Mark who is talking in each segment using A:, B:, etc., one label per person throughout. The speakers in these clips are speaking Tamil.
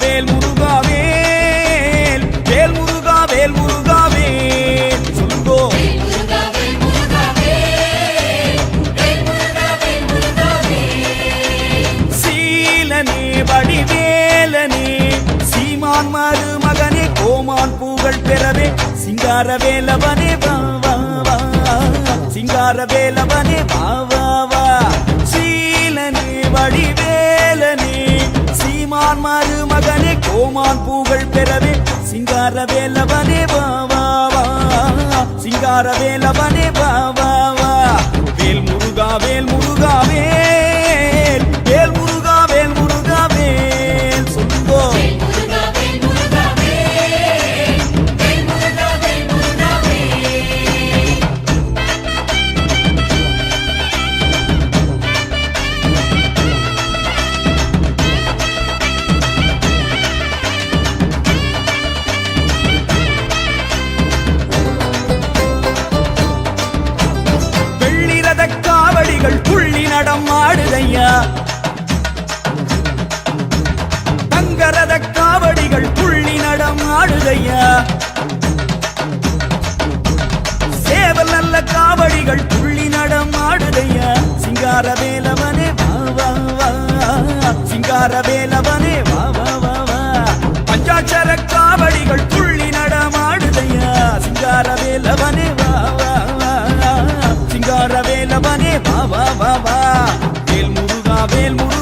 A: வேல் முருகா வேல் வேல் முருகா வேல் முருகா வேல். சொல்லுங்கோ. சீலனே வடிவேலனே சீமான் மருமகனே கோமான் பூகள் பெறவே சிங்கார வேலவனே வா வா வா. சிங்கார வேலவனே வா வா வா. சீலனே வடிவேலனே சிங்கார் மாறு மகனே கோமான் பூகள் பெறவே. சிங்கார வேலவனே வா வா வா. சிங்கார வேலவனே வா வா வா. வேல் முருகா வேல் முருகா. நடம் ஆடுதையா சேவல் நல்ல காவடிகள் புள்ளி நடமாடுதையா? சிங்கார வேலவனே வா வா வா. சிங்கார வேலவனே வா வா வா வா. பஞ்சாட்சர காவடிகள் புள்ளி நடமாடுதையா? சிங்கார வேலவனே வா வா வா. சிங்கார வேலவனே வா வா வா வா. வேல் முருகா வேல் முருகா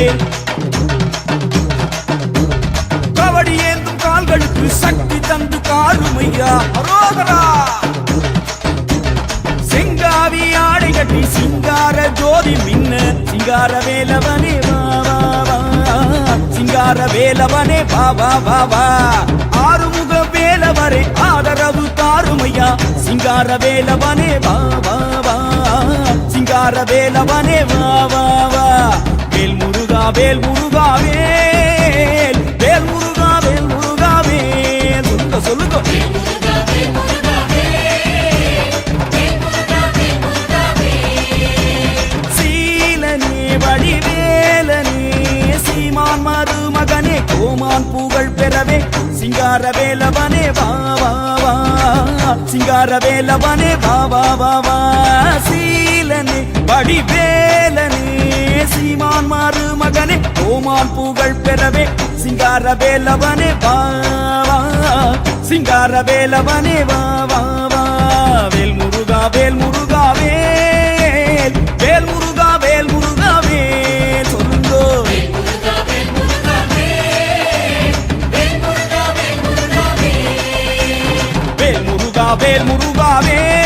A: யாரும் இல்லே கபடி ஏந்தும் கால்களுக்கு சக்தி தந்து காருமையா? அரோகரா! செங்காவி ஆடை கட்டி சிங்கார ஜோதி மின்ன சிங்கார வேலவனே வா. சிங்கார வேலவனே வா வா வா வா. ஆறுமுக வேலவரே ஆதரவு தாருமையா? சிங்கார வேலவனே வா வா வா. சிங்கார வேலவனே வா வா வா. வேல் முருகா வேல் முருகா வேல் முருகா வேல் முருகா வேல். சொல்லுங்க சொல்லுங்க. சீலனே வடிவேலனே சீமான் மருமகனே கோமான் புகழ் பெறவே சிங்கார வேலவனே வா வா வா. சிங்கார வேலவனே வா வா வா வா. சீலனே வடிவே மாறு மகனே ஓமான் புகழ் பெறவே சிங்கார வேலவனே வா சிங்கார வேலவனே வா வா வா. வேல் முருகா வேல் முருகா வேல். வேல் முருகா வேல் முருகா வேல். சொல்லுங்கோ. வேல் முருகா வேல் முருகா வேல்.